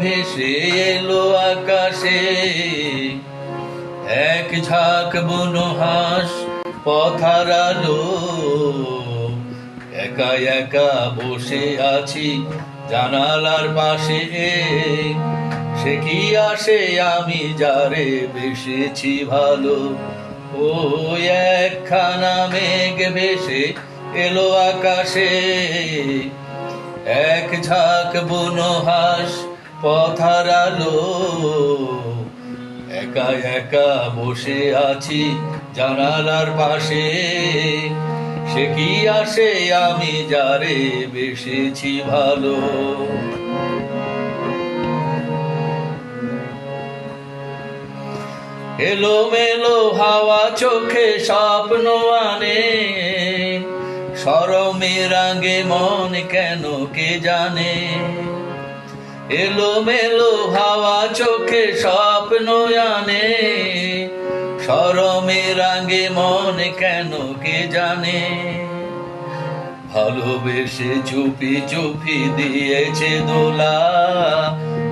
ভেসে এলো আকাশে। এক ঝাঁক বুনো হাঁস পথার আলো। একা একা বসে আছি জানালার পাশে। সে কি আসে আমি যারে বেসেছি ভালো। ও একখানা মেঘ ভেসে এলো আকাশে। এক ঝাঁক পথার আলো। একা একা বসে আছি জানালার পাশে। সে কি আসে আমি যারে বেসেছি ভালো? এলো মেলো হাওয়া চোখে স্বপ্ন আনে। সরমে রাগে মন কেন কে জানে? এলো মেলো হাওয়া চোখে স্বপ্ন আনে। সরমে রাগে মন কেন কে জানে? ভালোবেসে চুপি চুপি দিয়েছে দোলা।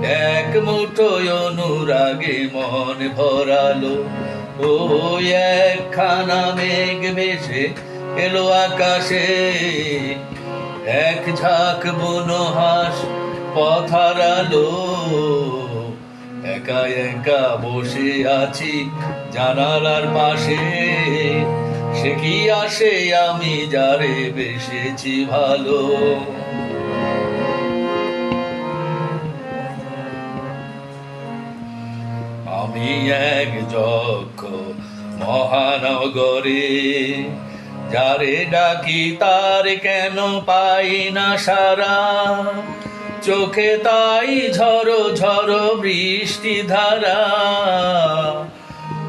এক মুঠোয় অনুরাগে মন ভরালো। ও একখানা মেঘ ভেসে এলো আকাশে এক ঝাঁক বুনো হাঁস পথারালো একা একা বসে আছি জানালার পাশে। সে কি আসে আমি যারে বেসেছি ভালো। আমি এক যক্ষ মহানগরে যারে ডাকি তার কেন পাই না সারা? চোখে তাই ঝড়ো ঝড়ো বৃষ্টি ধারা।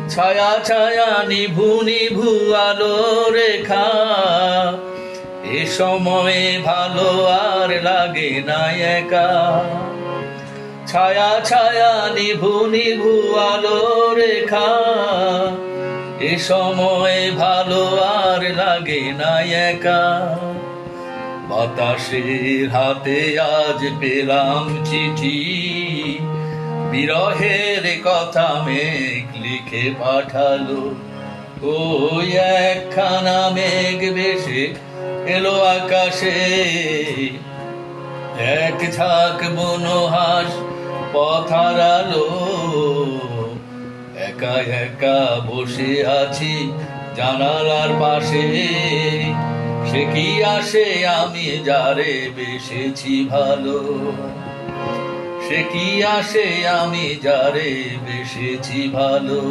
ছায়া ছায়া নিভু নিভু আলো রেখা। এ সময়ে ভালো আর লাগে না একা। ছায়া ছায়া নিভু নিভু আলো রেখা। সময় ভালো আর লাগে না একা। বাতাসের হাতে আজ পেলাম চিঠি। বিরহের কথা মেঘ লিখে পাঠালো। ও একখানা মেঘ বেশে এলো আকাশে। এক ঝাঁক বুনো হাঁস পথারালো একা একা বসে আছি জানালার পাশে। সে কি আসে আমি যারে বেসেছি ভালো? সে কি আসে আমি যারে বেসেছি ভালো?